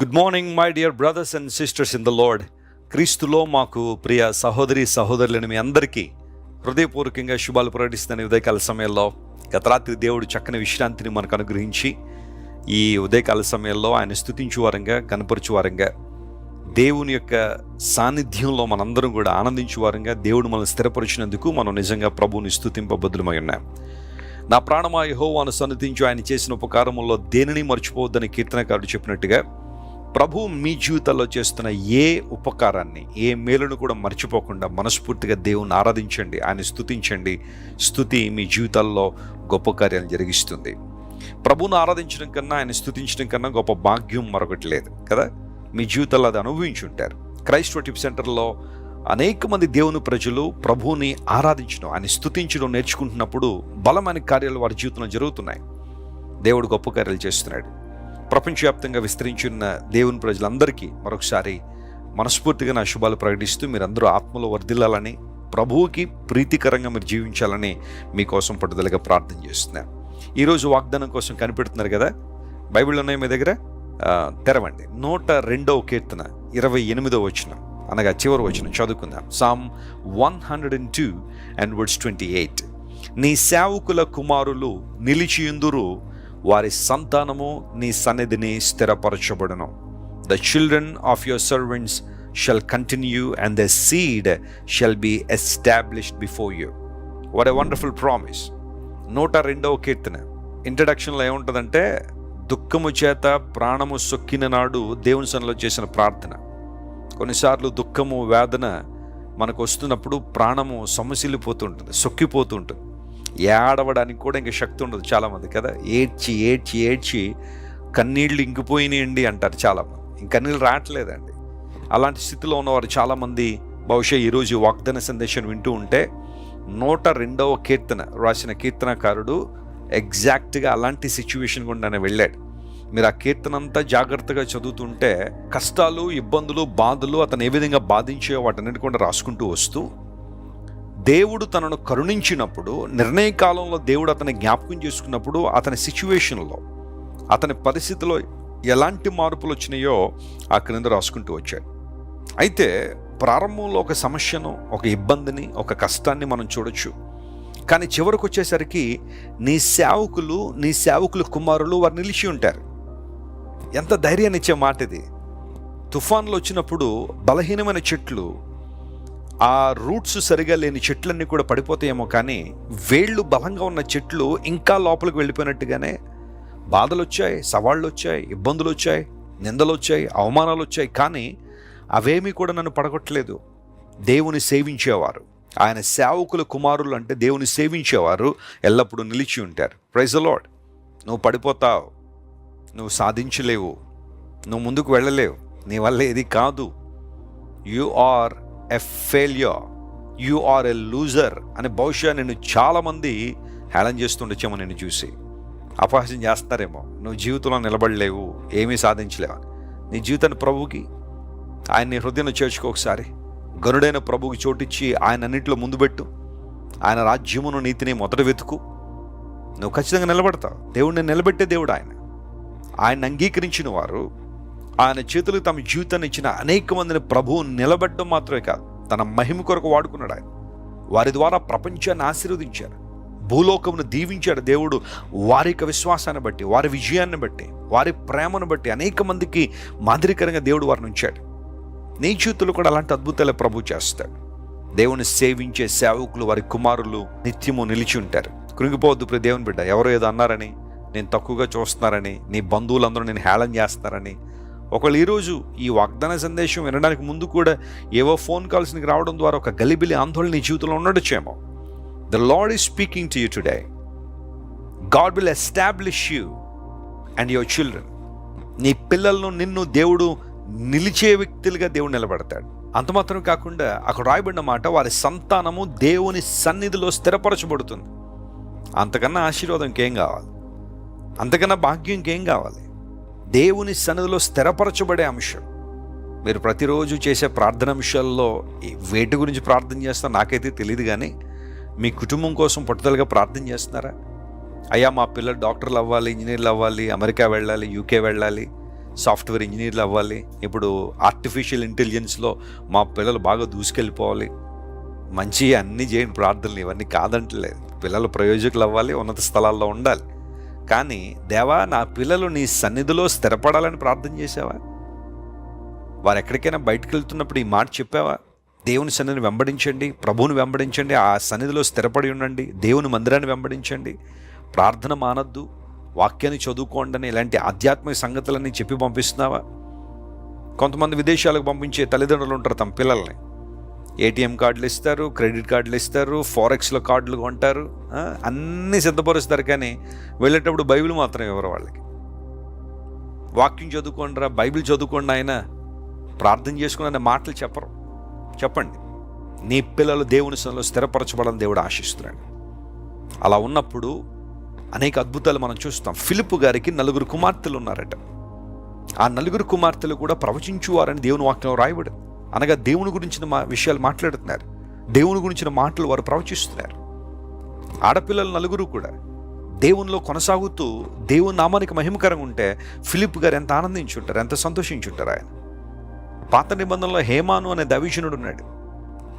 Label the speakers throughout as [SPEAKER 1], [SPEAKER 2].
[SPEAKER 1] Good morning my dear brothers and sisters in the Lord క్రీస్తులో మాకు ప్రియ సహోదరి సహోదరులను మీ అందరికీ హృదయపూర్వకంగా శుభాలు ప్రకటిస్తున్న ఉదయకాల సమయంలో గత రాత్రి దేవుడు చక్కని విశ్రాంతిని మనకు అనుగ్రహించి ఈ ఉదయకాల సమయంలో ఆయన స్థుతించువారంగా కనపరచువారంగా దేవుని యొక్క సాన్నిధ్యంలో మనందరం కూడా ఆనందించువారంగా దేవుడు మనల్ని స్థిరపరిచినందుకు మనం నిజంగా ప్రభువుని స్థుతింపబద్దులమై ఉన్నాం. నా ప్రాణమా యెహోవాను సన్నిధించు ఆయన చేసిన ఉపకారముల్లో దేనిని మర్చిపోవద్దని కీర్తనకారుడు చెప్పినట్టుగా ప్రభు మీ జీవితాల్లో చేస్తున్న ఏ ఉపకారాన్ని ఏ మేలును కూడా మర్చిపోకుండా మనస్ఫూర్తిగా దేవుని ఆరాధించండి ఆయన స్థుతించండి స్థుతి మీ జీవితాల్లో గొప్ప కార్యాలు జరిగిస్తుంది. ప్రభువును ఆరాధించడం కన్నా ఆయన స్థుతించడం కన్నా గొప్ప భాగ్యం మరొకటి లేదు కదా? మీ జీవితాల్లో అది అనుభవించి ఉంటారు టిప్ సెంటర్లో అనేక మంది దేవుని ప్రజలు ప్రభువుని ఆరాధించడం ఆయన స్థుతించడం నేర్చుకుంటున్నప్పుడు బలమైన కార్యాలు వారి జీవితంలో జరుగుతున్నాయి. దేవుడు గొప్ప కార్యాలు చేస్తున్నాడు. ప్రపంచవ్యాప్తంగా విస్తరించున్న దేవుని ప్రజలందరికీ మరొకసారి మనస్ఫూర్తిగా నా శుభాలు ప్రకటిస్తూ మీరందరూ ఆత్మలో వర్ధిల్లాలని ప్రభువుకి ప్రీతికరంగా మీరు జీవించాలని మీకోసం పట్టుదలగా ప్రార్థన చేస్తున్నాను ఈరోజు వాగ్దానం కోసం కనిపెడుతున్నారు కదా? బైబిల్ ఉన్నాయి మీ దగ్గర? తెరవండి. నూట రెండవ కీర్తన ఇరవై ఎనిమిదో వచనం. అనగా చివరి వచనం చదువుకుందాం. Psalm one hundred and two and words twenty eight నీ సేవకుల కుమారులు నిలిచియుందురు వారి సంతానము నీ సన్నిధిని స్థిరపరచబడును. The children of your servants shall continue and the seed shall be established before you what a wonderful promise నూట రెండవ కీర్తన. ఇంట్రడక్షన్లో ఏముంటుందంటే దుఃఖము చేత ప్రాణము సొక్కిన నాడు దేవుని సన్నిలో చేసిన ప్రార్థన. కొన్నిసార్లు దుఃఖము వేదన మనకు వస్తున్నప్పుడు ప్రాణము సమసిల్లిపోతుంటుంది సొక్కిపోతుంటుంది ఏడవడానికి కూడా ఇంకా శక్తి ఉండదు చాలామంది కదా? ఏడ్చి ఏడ్చి ఏడ్చి కన్నీళ్ళు ఇంకిపోయినాయండి అంటారు చాలామంది. ఇంక కన్నీళ్ళు రావట్లేదండి. అలాంటి స్థితిలో ఉన్నవారు చాలామంది బహుశా ఈరోజు వాగ్దాన సందేశం వింటూ ఉంటే నూట రెండవ కీర్తన రాసిన కీర్తనకారుడు ఎగ్జాక్ట్గా అలాంటి సిచ్యువేషన్ గుండానే వెళ్ళాడు. మీరు ఆ కీర్తన అంతా జాగ్రత్తగా చదువుతుంటే కష్టాలు ఇబ్బందులు బాధలు అతను ఏ విధంగా బాధించే వాటన్నిటి కూడా రాసుకుంటూ వస్తూ దేవుడు తనను కరుణించినప్పుడు నిర్ణయ కాలంలో దేవుడు అతని జ్ఞాపకం చేసుకున్నప్పుడు అతని సిచ్యువేషన్లో అతని పరిస్థితిలో ఎలాంటి మార్పులు వచ్చినాయో ఆ క్రింద రాసుకుంటూ వచ్చాడు. అయితే ప్రారంభంలో ఒక సమస్యను ఒక ఇబ్బందిని ఒక కష్టాన్ని మనం చూడొచ్చు. కానీ చివరికి వచ్చేసరికి నీ సేవకులు నీ సేవకుల కుమారులు వారు నిలిచి ఉంటారు. ఎంత ధైర్యాన్ని ఇచ్చే మాట ఇది తుఫాన్లు వచ్చినప్పుడు బలహీనమైన చెట్లు ఆ రూట్స్ సరిగా లేని చెట్లన్నీ కూడా పడిపోతాయేమో కానీ వేళ్ళు బలంగా ఉన్న చెట్లు ఇంకా లోపలికి వెళ్ళిపోయినట్టుగానే బాధలు వచ్చాయి సవాళ్ళు వచ్చాయి ఇబ్బందులు వచ్చాయి నిందలు వచ్చాయి అవమానాలు వచ్చాయి కానీ అవేమీ కూడా నన్ను పడగొట్టలేదు. దేవుని సేవించేవారు. ఆయన సేవకుల కుమారులు అంటే దేవుని సేవించేవారు ఎల్లప్పుడూ నిలిచి ఉంటారు. ప్రైజ్ లాడ్ నువ్వు పడిపోతావు. నువ్వు సాధించలేవు. నువ్వు ముందుకు వెళ్ళలేవు. నీ వల్ల ఏది కాదు. You are a failure you are a loser అని బహుశా నేను చాలామంది హేళన చేస్తుండొచ్చేమో నేను చూసి. అపహాస్యం చేస్తారేమో. నువ్వు జీవితంలో నిలబడలేవు ఏమీ సాధించలేవు అని. నీ జీవితాన్ని ప్రభువుకి ఆయన్ని హృదయంలో చేర్చుకో ఒకసారి. గనుడైన ప్రభువుకి చోటిచ్చి ఆయన అన్నింటిలో ముందు పెట్టు. ఆయన రాజ్యమును నీతిని మొదట వెతుకు. నువ్వు ఖచ్చితంగా నిలబడతావు. దేవుడిని నిలబెట్టే దేవుడు ఆయన. ఆయన అంగీకరించిన వారు ఆయన చేతులకు తమ జీవితాన్ని ఇచ్చిన అనేక మందిని ప్రభువు నిలబెట్టడం మాత్రమే కాదు తన మహిమ కొరకు వాడుకున్నాడు ఆయన. వారి ద్వారా ప్రపంచాన్ని ఆశీర్వదించారు భూలోకమును దీవించాడు దేవుడు. వారి యొక్క విశ్వాసాన్ని బట్టి వారి విజయాన్ని బట్టి వారి ప్రేమను బట్టి అనేక మందికి మాదిరికరంగా దేవుడు వారిని ఉంచాడు. నీ చేతులు కూడా అలాంటి అద్భుతాలు ప్రభు చేస్తాడు. దేవుని సేవించే సేవకులు వారి కుమారులు నిత్యము నిలిచి ఉంటారు. కృంగిపోవద్దు ఇప్పుడు దేవుని బిడ్డ ఎవరో ఏదో అన్నారని నేను తక్కువగా చూస్తున్నారని నీ బంధువులందరూ నేను హేళన చేస్తున్నారని ఒకళ్ళు ఈరోజు ఈ వాగ్దాన సందేశం వినడానికి ముందు కూడా ఏవో ఫోన్ కాల్స్ నీకు రావడం ద్వారా ఒక గలిబిలి ఆందోళన నీ జీవితంలో ఉండొచ్చేమో. The Lord is speaking to you today God will establish you and your children నీ పిల్లలను నిన్ను దేవుడు నిలిచే వ్యక్తులుగా దేవుడు నిలబడతాడు. అంత మాత్రం కాకుండా అక్కడ రాయబడిన మాట వారి సంతానము దేవుని సన్నిధిలో స్థిరపరచబడుతుంది. అంతకన్నా ఆశీర్వాదం ఇంకేం కావాలి? అంతకన్నా భాగ్యం ఇంకేం కావాలి? దేవుని సన్నిధిలో స్థిరపరచబడే అంశం. మీరు ప్రతిరోజు చేసే ప్రార్థన విషయాల్లో వేటి గురించి ప్రార్థన చేస్తారో నాకైతే తెలియదు కానీ మీ కుటుంబం కోసం పట్టుదలగా ప్రార్థన చేస్తున్నారా? అయ్యా మా పిల్లలు డాక్టర్లు అవ్వాలి ఇంజనీర్లు అవ్వాలి అమెరికా వెళ్ళాలి యూకే వెళ్ళాలి సాఫ్ట్వేర్ ఇంజనీర్లు అవ్వాలి ఇప్పుడు ఆర్టిఫిషియల్ ఇంటెలిజెన్స్లో మా పిల్లలు బాగా దూసుకెళ్ళిపోవాలి. మంచి అన్నీ చేయండి ప్రార్థనలు ఇవన్నీ కాదంటలేదు పిల్లలు ప్రయోజకులు అవ్వాలి ఉన్నత స్థలాల్లో ఉండాలి. కానీ దేవా నా పిల్లలు నీ సన్నిధిలో స్థిరపడాలని ప్రార్థన చేసావా వారు ఎక్కడికైనా బయటకు వెళ్తున్నప్పుడు ఈ మాట చెప్పావా? దేవుని సన్నిధిని వెంబడించండి ప్రభువుని వెంబడించండి ఆ సన్నిధిలో స్థిరపడి ఉండండి దేవుని మందిరాన్ని వెంబడించండి. ప్రార్థన మానద్దు వాక్యాన్ని చదువుకోండి అని ఇలాంటి ఆధ్యాత్మిక సంగతులన్నీ చెప్పి పంపిస్తున్నావా? కొంతమంది విదేశాలకు పంపించే తల్లిదండ్రులు ఉంటారు తమ పిల్లల్ని. ఏటీఎం కార్డులు ఇస్తారు క్రెడిట్ కార్డులు ఇస్తారు ఫారెక్స్లో కార్డులు కొంటారు అన్నీ సిద్ధపరుస్తారు కానీ వెళ్ళేటప్పుడు బైబిల్ మాత్రం ఇవ్వరు వాళ్ళకి? వాక్యం చదువుకోండిరా బైబిల్ చదువుకోండి ఆయన ప్రార్థన చేసుకుని అనే మాటలు చెప్పరు. చెప్పండి. నీ పిల్లలు దేవుని సన్నిధిలో స్థిరపరచబడాలని దేవుడు ఆశిస్తున్నాడు. అలా ఉన్నప్పుడు అనేక అద్భుతాలు మనం చూస్తాం. ఫిలిప్ గారికి నలుగురు కుమార్తెలు ఉన్నారట. ఆ నలుగురు కుమార్తెలు కూడా ప్రవచించువారని దేవుని వాక్యం రాయబడింది. అనగా దేవుని గురించిన మా విషయాలు మాట్లాడుతున్నారు. దేవుని గురించిన మాటలు వారు ప్రవచిస్తున్నారు. ఆడపిల్లలు నలుగురు కూడా దేవునిలో కొనసాగుతూ దేవుని నామానికి మహిమకరంగా ఉంటే ఫిలిప్ గారు ఎంత ఆనందించుంటారు ఎంత సంతోషించుంటారు ఆయన. పాత నిబంధనలో హేమాను అనే దవిజనుడు ఉన్నాడు.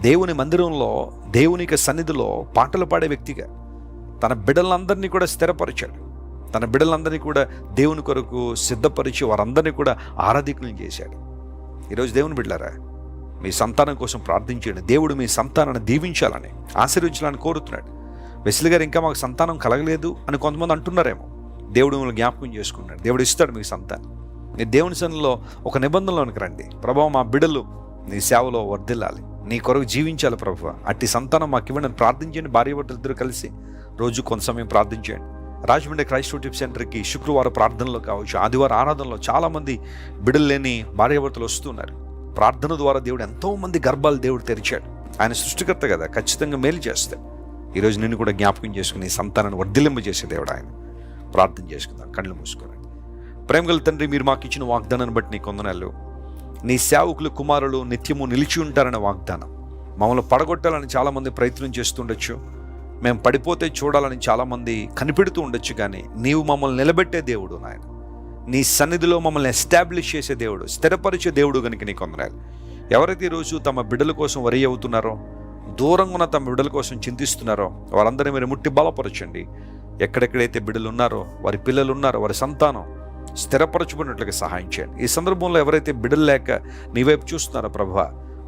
[SPEAKER 1] దేవుని మందిరంలో దేవునికి సన్నిధిలో పాటలు పాడే వ్యక్తిగా తన బిడ్డలందరినీ కూడా స్థిరపరిచాడు. తన బిడ్డలందరినీ కూడా దేవుని కొరకు సిద్ధపరిచి వారందరినీ కూడా ఆరాధికులను చేశాడు. ఈరోజు దేవుని బిడ్డలారా మీ సంతానం కోసం ప్రార్థించండి దేవుడు మీ సంతానాన్ని దీవించాలని ఆశీర్వించాలని కోరుతున్నాడు. వెసిలి గారు ఇంకా మాకు సంతానం కలగలేదు అని కొంతమంది అంటున్నారేమో. దేవుడు మిమ్మల్ని జ్ఞాపకం చేసుకున్నాడు దేవుడు ఇస్తాడు మీకు సంతానం. నీ దేవుని సన్నిలో ఒక నిబంధనలోనికి రండి. ప్రభావ మా బిడ్డలు నీ సేవలో వర్ధిల్లాలి. నీ కొరకు జీవించాలి ప్రభు. అట్టి సంతానం మాకు ఇవ్వండి ప్రార్థించండి. భార్య ఇద్దరు కలిసి రోజు కొంత సమయం ప్రార్థించండి. రాజమండ్రి క్రైస్ట్ టిప్ సెంటర్కి శుక్రవారం ప్రార్థనలో కావచ్చు ఆదివారం ఆరాధనలో చాలామంది బిడ్డలు లేని భార్యాభర్తలు వస్తున్నారు ప్రార్థన ద్వారా దేవుడు ఎంతోమంది గర్భాలు దేవుడు తెరిచాడు. ఆయన సృష్టికర్త కదా ఖచ్చితంగా మేలు చేస్తాడు. ఈరోజు నిన్ను కూడా జ్ఞాపకం చేసుకుని సంతానాన్ని వర్ధిలింప చేసే దేవుడు ఆయన. ప్రార్థన చేసుకుందాం కళ్ళు మూసుకోరండి ప్రేమగల తండ్రి మీరు మాకు ఇచ్చిన వాగ్దానాన్ని బట్టి నీ కొందనాలు నీ సేవకులు కుమారులు నిత్యము నిలిచి ఉంటారనే వాగ్దానం. మమ్మల్ని పడగొట్టాలని చాలామంది ప్రయత్నం చేస్తుండొచ్చు. మేము పడిపోతే చూడాలని చాలామంది కనిపెడుతూ ఉండొచ్చు కానీ నీవు మమ్మల్ని నిలబెట్టే దేవుడు నాయన. నీ సన్నిధిలో మమ్మల్ని ఎస్టాబ్లిష్ చేసే దేవుడు స్థిరపరిచే దేవుడు కనుక నీ కొందనాలు ఎవరైతే ఈరోజు తమ బిడ్డల కోసం వరి అవుతున్నారో దూరంగా ఉన్న తమ బిడ్డల కోసం చింతిస్తున్నారో వారందరినీ మీరు ముట్టి బలపరచండి. ఎక్కడెక్కడైతే బిడ్డలు ఉన్నారో వారి పిల్లలు ఉన్నారో వారి సంతానం స్థిరపరచుకున్నట్లుగా సహాయం చేయండి. ఈ సందర్భంలో ఎవరైతే బిడ్డలు లేక నీ వైపు చూస్తున్నారో ప్రభు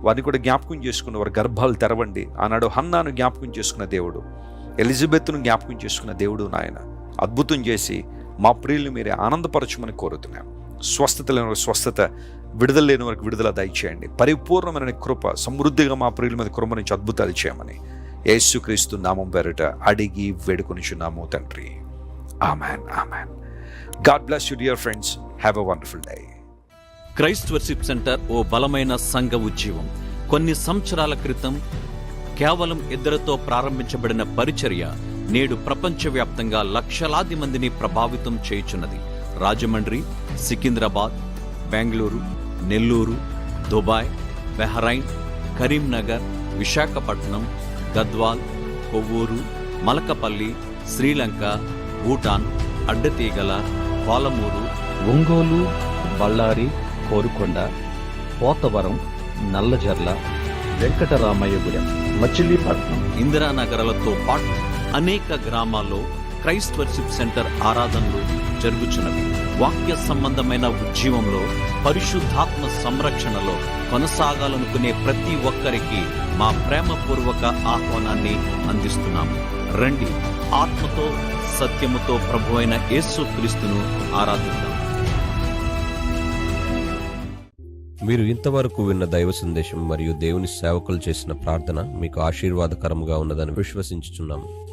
[SPEAKER 1] వారిని కూడా జ్ఞాపకం చేసుకుని వారి గర్భాలు తెరవండి. ఆనాడు హన్నాను జ్ఞాపకం చేసుకున్న దేవుడు ఎలిజబెత్ను జ్ఞాపకం చేసుకున్న దేవుడు నాయన. అద్భుతం చేసి మా ప్రియుల్ని మీరే ఆనందపరచమని కోరుతున్నాం. స్వస్థత లేని వారికి స్వస్థత విడుదల లేని వారికి విడుదల దయచేయండి. పరిపూర్ణమైన కృప సమృద్ధిగా మా ప్రియుల మీద కృప నుంచి అద్భుతాలు చేయమని యేసుక్రీస్తు నామం పేరిట అడిగి వేడుకొనిచున్నాము తండ్రి. Amen amen. God bless you dear friends. Have a wonderful day.
[SPEAKER 2] Christ worship centre ఓ బలమైన సంఘ ఉద్యమం కొన్ని సంవత్సరాల క్రితం కేవలం ఇద్దరితో ప్రారంభించబడిన పరిచర్య నేడు ప్రపంచవ్యాప్తంగా లక్షలాది మందిని ప్రభావితం చేయుచున్నది. రాజమండ్రి సికింద్రాబాద్ బెంగళూరు నెల్లూరు దుబాయ్ బెహ్రైన్ కరీంనగర్ విశాఖపట్నం గద్వాల్ కొవ్వూరు మలకపల్లి శ్రీలంక భూటాన్ అడ్డతీగల పాలమూరు
[SPEAKER 3] ఒంగోలు బళ్ళారి కోరుకొండ పోతవరం నల్లజర్ల వెంకటరామయ్యగూడెం మచిలీపట్నం
[SPEAKER 2] ఇందిరానగరాలతో పాటు అనేక గ్రామాల్లో క్రైస్ట్ వర్షిప్ సెంటర్ ఆరాధనలు జరుగుచున్నవి. వాక్య సంబంధమైన ఉద్యమంలో పరిశుద్ధాత్మ సంరక్షణలో కొనసాగాలనుకునే ప్రతి ఒక్కరికి మా ప్రేమపూర్వక ఆహ్వానాన్ని అందిస్తున్నాము. రండి ఆత్మతో సత్యముతో ప్రభు అయిన యేసు క్రీస్తును ఆరాధిద్దాం.
[SPEAKER 4] మీరు ఇంతవరకు విన్న దైవ సందేశం మరియు దేవుని సేవకులు చేసిన ప్రార్థన మీకు ఆశీర్వాదకరముగా ఉన్నదని విశ్వసించుచున్నాము.